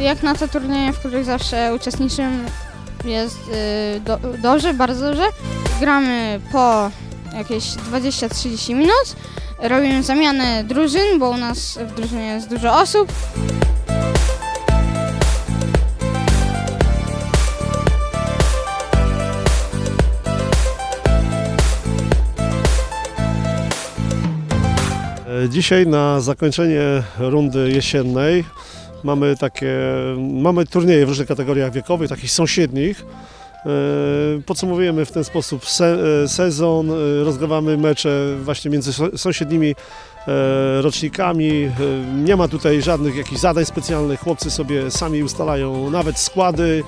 jak na te turnieje, w których zawsze uczestniczymy, jest y, do, dobrze, bardzo dobrze. Gramy po jakieś 20-30 minut. Robimy zamianę drużyn, bo u nas w drużynie jest dużo osób. E, Dzisiaj na zakończenie rundy jesiennej mamy takie, mamy turnieje w różnych kategoriach wiekowych, takich sąsiednich. E, Podsumowujemy w ten sposób e, sezon, e, rozgrywamy mecze właśnie między sąsiednimi rocznikami. Nie ma tutaj żadnych jakichś zadań specjalnych, chłopcy sobie sami ustalają nawet składy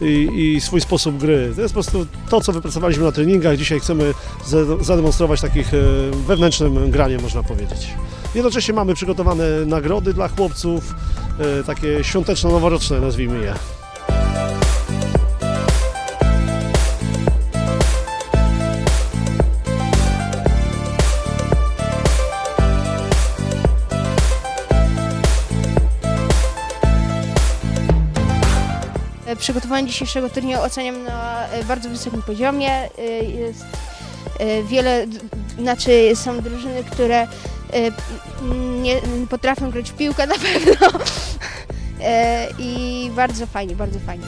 i, i swój sposób gry. To jest po prostu to, co wypracowaliśmy na treningach. Dzisiaj chcemy za- zademonstrować takich e, wewnętrznym graniem, można powiedzieć. Jednocześnie mamy przygotowane nagrody dla chłopców, e, takie świąteczno-noworoczne, nazwijmy je. Przygotowanie dzisiejszego turnieju oceniam na e, bardzo wysokim poziomie. E, Jest e, wiele, znaczy są drużyny, które e, nie potrafią grać w piłkę na pewno. E, I bardzo fajnie, bardzo fajnie.